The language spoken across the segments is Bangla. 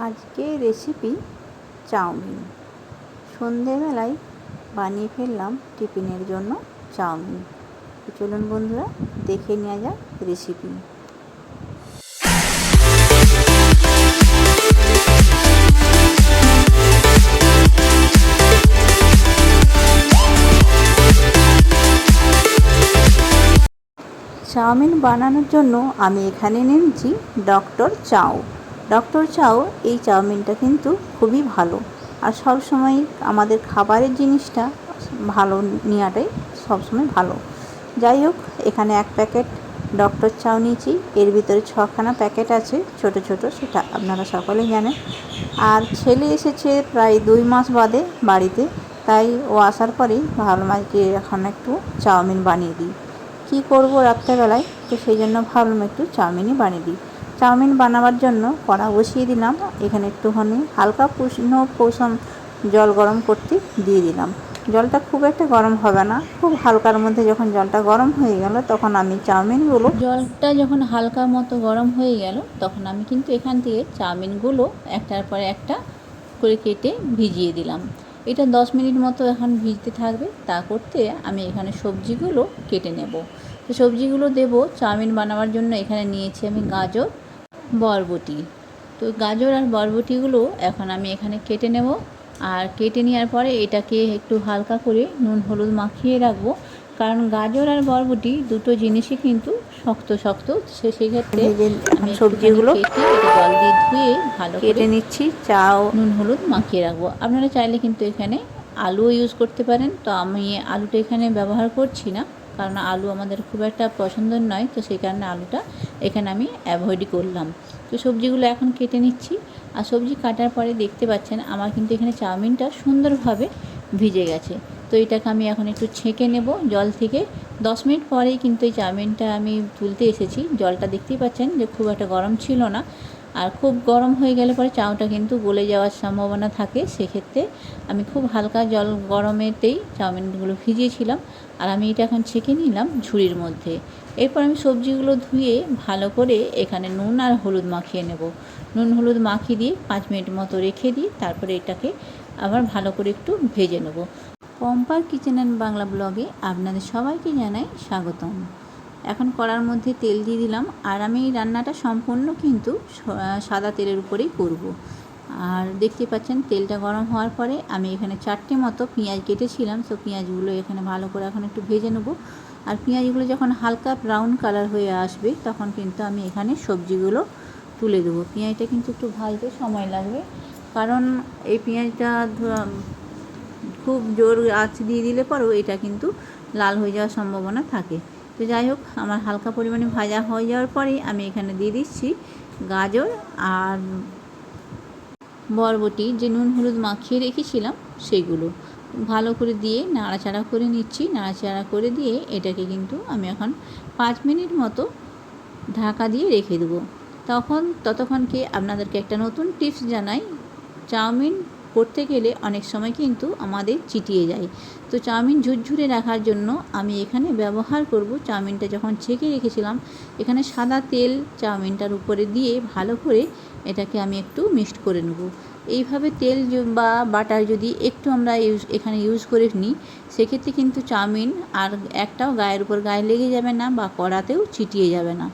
আজকে রেসিপি চাউমিন। সন্ধেবেলায় বানিয়ে ফেললাম টিফিনের জন্য চাউমিন। চলুন বন্ধুরা, দেখে নেওয়া যাক রেসিপি চাউমিন বানানোর জন্য আমি এখানে নিয়েছি ডক্টর চাউ। ডক্টর চাউ এই চাউমিনটা কিন্তু খুবই ভালো। আর সব সময় আমাদের খাবারের জিনিসটা ভালো নেওয়াটাই সবসময় ভালো। যাই হোক, এখানে এক প্যাকেট ডক্টর চাউ নিয়েছি। এর ভিতরে ছখানা প্যাকেট আছে, ছোট ছোট, সেটা আপনারা সকলেই জানেন। আর ছেলে এসেছে প্রায় দুই মাস বাদে বাড়িতে, তাই ও আসার পরেই ভাবলাম আজকে এখন একটু চাউমিন বানিয়ে দিই। কী করব রাত্রেবেলায়? তো সেই জন্য ভাবলাম একটু চাউমিনই বানিয়ে দিই। চাউমিন বানাবার জন্য কড়া বসিয়ে দিলাম। এখানে একটুখানি হালকা উষ্ণ পৌষম জল গরম করতে দিয়ে দিলাম। জলটা খুব একটা গরম হবে না। খুব হালকার মধ্যে যখন জলটা গরম হয়ে গেল, তখন আমি চাউমিনগুলো জলটা যখন হালকা মতো গরম হয়ে গেল, তখন আমি কিন্তু এখান থেকে চাউমিনগুলো একটার পরে একটা করে কেটে ভিজিয়ে দিলাম। এটা দশ মিনিট মতো এখন ভিজতে থাকবে। তা করতে আমি এখানে সবজিগুলো কেটে নেব। তো সবজিগুলো দেব। চাউমিন বানাবার জন্য এখানে নিয়েছি আমি গাজর বরবটি। তো গাজর আর বরবটিগুলো এখন আমি এখানে কেটে নেব। আর কেটে নেওয়ার পরে এটাকে একটু হালকা করে নুন হলুদ মাখিয়ে রাখব। কারণ গাজর আর বরবটি দুটো জিনিসই কিন্তু শক্ত শক্ত। সে সেক্ষেত্রে আমি সবজিগুলো কেটে জল দিয়ে ধুয়ে ভালো কেটে নিচ্ছি চাও। নুন হলুদ মাখিয়ে রাখব। আপনারা চাইলে কিন্তু এখানে আলুও ইউজ করতে পারেন। তো আমি আলুটা এখানে ব্যবহার করছি না। কারণ আলু আমাদের খুব একটা পছন্দের নয়, তো সেই কারণে আলুটা এখানে আমি অ্যাভয়েডই করলাম। তো সবজিগুলো এখন কেটে নিচ্ছি। আর সবজি কাটার পরে দেখতে পাচ্ছেন আমার কিন্তু এখানে চাউমিনটা সুন্দরভাবে ভিজে গেছে। তো এটাকে আমি এখন একটু ছেঁকে নেব জল থেকে। দশ মিনিট পরেই কিন্তু এই চাউমিনটা আমি তুলতে এসেছি। জলটা দেখতেই পাচ্ছেন যে খুব একটা গরম ছিল না। আর খুব গরম হয়ে গেলে পরে চাউটা কিন্তু গলে যাওয়ার সম্ভাবনা থাকে, সেক্ষেত্রে আমি খুব হালকা জল গরমেতেই চাউমিনগুলো ভিজিয়েছিলাম আর আমি এটা এখন ছেঁকে নিলাম ঝুড়ির মধ্যে। এরপর আমি সবজিগুলো ধুয়ে ভালো করে এখানে নুন আর হলুদ মাখিয়ে নেব। নুন, হলুদ মাখিয়ে দিয়ে পাঁচ মিনিট মতো রেখে দিই তারপরে এটাকে আবার ভালো করে একটু ভেজে নেব। পম্পার কিচেন অ্যান্ড বাংলা ব্লগে আপনাদের সবাইকে জানাই স্বাগতম। এখন কড়ার মধ্যে তেল দিয়ে দিলাম। আর আমি এই রান্নাটা সম্পূর্ণ কিন্তু সাদা তেলের উপরেই করব। আর দেখতে পাচ্ছেন তেলটা গরম হওয়ার পরে আমি এখানে চারটে মতো পেঁয়াজ কেটেছিলাম। তো পেঁয়াজগুলো এখানে ভালো করে এখন একটু ভেজে নেব। আর পেঁয়াজগুলো যখন হালকা ব্রাউন কালার হয়ে আসবে, তখন কিন্তু আমি এখানে সবজিগুলো তুলে দেবো। পেঁয়াজটা কিন্তু একটু ভাজতে সময় লাগবে। কারণ এই পেঁয়াজটা খুব জোর আঁচ দিয়ে দিলে পরেও এটা কিন্তু লাল হয়ে যাওয়ার সম্ভাবনা থাকে। তো যাই হোক, আমার হালকা পরিমাণে ভাজা হয়ে যাওয়ার পরেই আমি এখানে দিয়ে দিচ্ছি গাজর আর বরবটি, যে নুন হলুদ মাখিয়ে রেখেছিলাম সেগুলো। ভালো করে দিয়ে নাড়াচাড়া করে নিচ্ছি। নাড়াচাড়া করে দিয়ে এটাকে কিন্তু আমি এখন পাঁচ মিনিট মতো ঢাকা দিয়ে রেখে দেবো। তখন, ততক্ষণকে আপনাদেরকে একটা নতুন টিপস জানাই। চাউমিন করতে গেলে অনেক সময় কিন্তু আমাদের চিটিয়ে যায়। তো চাউমিন ঝুরঝুরে রাখার জন্য আমি এখানে ব্যবহার করব চাউমিনটা যখন ছেঁকে রেখেছিলাম, এখানে সাদা তেল চাউমিনটার উপরে দিয়ে ভালো করে এটাকে আমি একটু মিক্সড করে নেব। এইভাবে তেল বা বাটার যদি একটু আমরা ইউজ, এখানে ইউজ করে নিই সেক্ষেত্রে কিন্তু চাউমিন আর একটাও গায়ের উপর গায়ে লেগে যাবে না বা কড়াতেও চিটিয়ে যাবে না।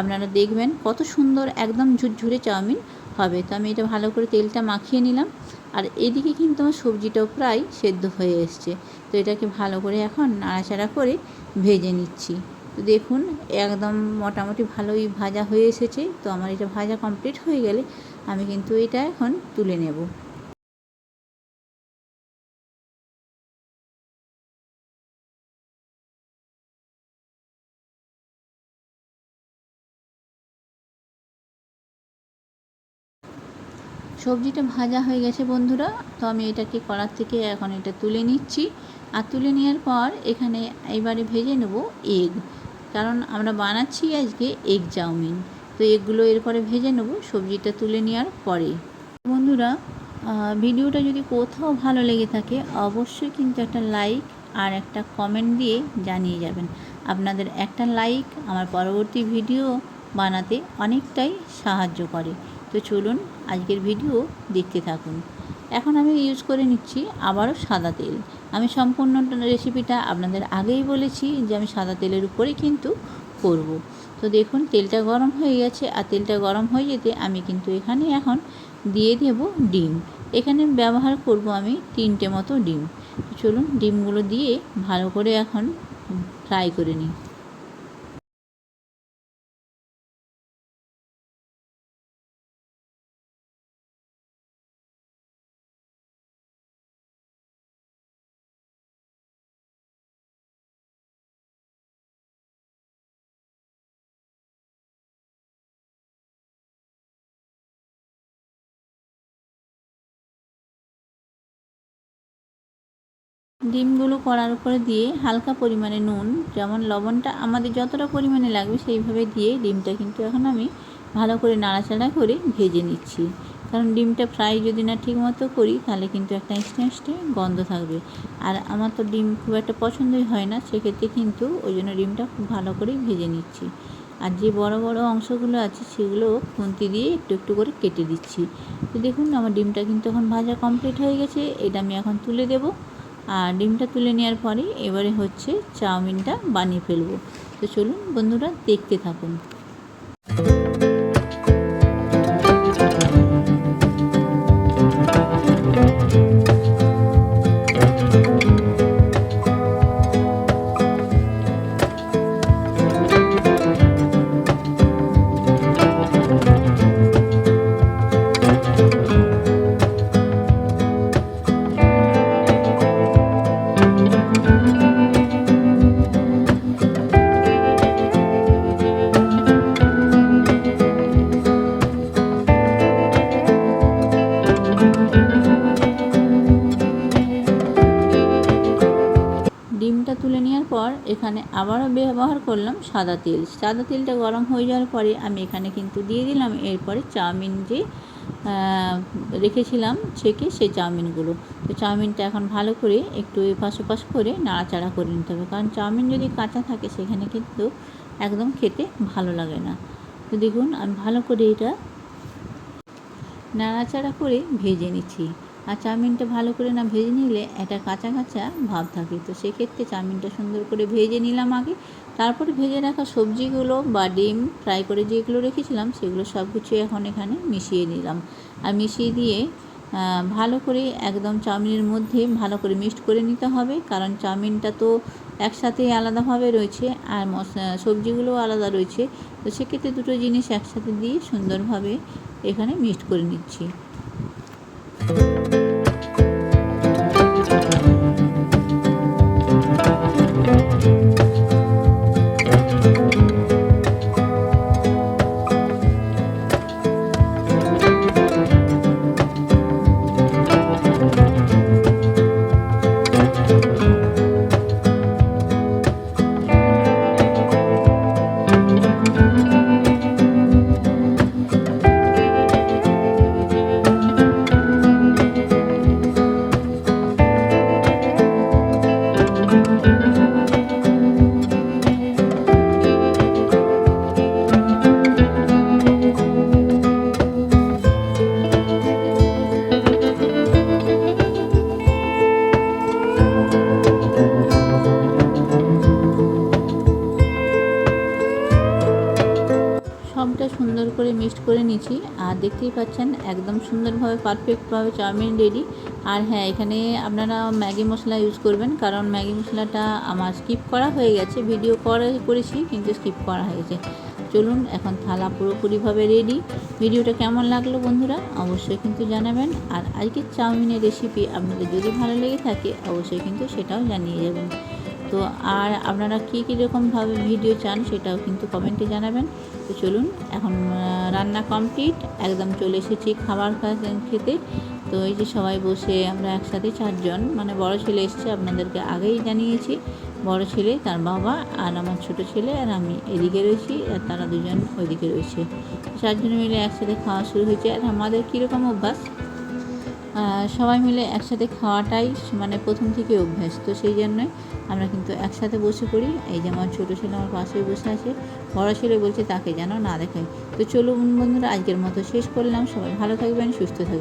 আপনারা দেখবেন কত সুন্দর একদম ঝুরঝুরে চাউমিন হবে। তো আমি এটা ভালো করে তেলটা মাখিয়ে নিলাম। আর এদিকে কিন্তু আমার সবজিটাও প্রায় সেদ্ধ হয়ে এসছে। তো এটাকে ভালো করে এখন নাড়াচাড়া করে ভেজে নিচ্ছি। তো দেখুন, একদম মোটামুটি ভালোই ভাজা হয়ে এসেছে। তো আমার এটা ভাজা কমপ্লিট হয়ে গেলে আমি কিন্তু এটা এখন তুলে নেব। সবজিটা ভাজা হয়ে গেছে বন্ধুরা, তো আমি এটাকে কড়ার থেকে এখন এটা তুলে নিচ্ছি। আর তুলে নেওয়ার পর এখানে এবারে ভেজে নেব এগ। কারণ আমরা বানাচ্ছি আজকে এগ চাউমিন। তো এগগুলো এরপরে ভেজে নেব সবজিটা তুলে নেওয়ার পরে। বন্ধুরা ভিডিওটা যদি কোথাও ভালো লেগে থাকে অবশ্যই কিন্তু একটা লাইক আর একটা কমেন্ট দিয়ে জানিয়ে যাবেন। আপনাদের একটা লাইক আমার পরবর্তী ভিডিও বানাতে অনেকটাই সাহায্য করে। তো চলুন আজকের ভিডিও দেখতে থাকুন। এখন আমি ইউজ করে নিচ্ছি আবারও সাদা তেল। আমি সম্পূর্ণ রেসিপিটা আপনাদের আগেই বলেছি যে আমি সাদা তেলের উপরে কিন্তু করব। তো দেখুন, তেলটা গরম হয়ে গেছে। আর তেলটা গরম হয়ে যেতে আমি কিন্তু এখানে এখন দিয়ে দেব ডিম। এখানে ব্যবহার করব আমি তিনটে মতো ডিম। চলুন ডিমগুলো দিয়ে ভালো করে এখন ফ্রাই করে নিই। ডিমগুলো কড়ার উপরে দিয়ে হালকা পরিমাণে নুন, যেমন লবণটা আমাদের যতটা পরিমাণে লাগবে সেইভাবে দিয়ে ডিমটা কিন্তু এখন আমি ভালো করে নাড়াচাড়া করে ভেজে নিচ্ছি। কারণ ডিমটা ফ্রাই যদি না ঠিক মতো করি, তাহলে কিন্তু একটা এক্সট্রা এক্সট্রা গন্ধ থাকবে। আর আমার তো ডিম খুব একটা পছন্দই হয় না, সেক্ষেত্রে কিন্তু ওই জন্য ডিমটা খুব ভালো করে ভেজে নিচ্ছি। আর যে বড় বড় অংশগুলো আছে, সেগুলো খুন্তি দিয়ে একটু একটু করে কেটে দিচ্ছি। তো দেখুন, আমার ডিমটা কিন্তু এখন ভাজা কমপ্লিট হয়ে গেছে, এটা আমি এখন তুলে দেবো। আর ডিমটা তুলে নেওয়ার পরে এবারে হচ্ছে চাউমিনটা বানিয়ে ফেলব। তো চলুন বন্ধুরা দেখতে থাকুন। আবারও ব্যবহার করলাম সাদা তেল। সাদা তেলটা গরম হয়ে যাওয়ার পরে আমি এখানে কিন্তু দিয়ে দিলাম। এরপরে চাউমিন যে রেখেছিলাম ছেঁকে সেই চাউমিনগুলো। তো চাউমিনটা এখন ভালো করে একটু এপাশ ওপাশ করে নাড়াচাড়া করে নিতে হবে। কারণ চাউমিন যদি কাঁচা থাকে সেখানে কিন্তু একদম খেতে ভালো লাগে না। তো দেখুন, আমি ভালো করে এটা নাড়াচাড়া করে ভেজে নিচ্ছি। আর চাউমিনটা ভালো করে না ভেজে নিলে একটা কাঁচা কাঁচা ভাব থাকে। তো সেক্ষেত্রে চাউমিনটা সুন্দর করে ভেজে নিলাম আগে। তারপরে ভেজে রাখা সবজিগুলো বা ডিম ফ্রাই করে যেগুলো রেখেছিলাম, সেগুলো সব কিছু এখন এখানে মিশিয়ে নিলাম। আর মিশিয়ে দিয়ে ভালো করে একদম চাউমিনের মধ্যে ভালো করে মিক্সড করে নিতে হবে। কারণ চাউমিনটা তো একসাথে আলাদাভাবে রয়েছে আর সবজিগুলোও আলাদা রয়েছে। তো সেক্ষেত্রে দুটো জিনিস একসাথে দিয়ে সুন্দরভাবে এখানে মিক্সড করে নিচ্ছি। মিক্সড করে নিচ্ছি আর দেখতেই পাচ্ছেন, একদম সুন্দরভাবে পারফেক্টভাবে চাউমিন রেডি আর হ্যাঁ এখানে আপনারা ম্যাগি মশলা ইউজ করবেন, কারণ ম্যাগি মশলাটা আমার স্কিপ করা হয়ে গেছে। ভিডিও করে, করেছি, কিন্তু স্কিপ করা হয়েছে চলুন, এখন থালা পুরোপুরিভাবে রেডি ভিডিওটা কেমন লাগল বন্ধুরা? অবশ্যই কিন্তু জানাবেন। আর আজকের চাউমিনের রেসিপি আপনাদের যদি ভালো লেগে থাকে, অবশ্যই কিন্তু সেটাও জানিয়ে যাবেন তো আর আপনারা কী কীরকমভাবে ভিডিও চান সেটাও কিন্তু কমেন্টে জানাবেন। তো চলুন, এখন রান্না কমপ্লিট। একদম চলে এসেছি খাবার খেতে। তো এই যে সবাই বসে, আমরা একসাথে চারজন মানে বড় ছেলে এসছে, আপনাদেরকে আগেই জানিয়েছি। বড় ছেলে, তার বাবা আর আমার ছোট ছেলে আর আমি এদিকে রয়েছি, আর তারা দুজন ওইদিকে রয়েছে। চারজন মিলে একসাথে খাওয়া শুরু হয়েছে। আর আমাদের কীরকম অভ্যাস? সবাই মিলে একসাথে খাওয়াটাই মানে প্রথম থেকে অভ্যাস। তো সেই জন্যই আমরা কিন্তু একসাথে বসে পড়ি। এই যে আমার ছোটো ছেলে আমার পাশে বসে আছে, বড়ো ছেলে বলছে, তাকে যেন না দেখাই। তো চলুন বন্ধুরা, আজকের মতো শেষ করলাম। সবাই ভালো থাকবেন, সুস্থ থাকবেন।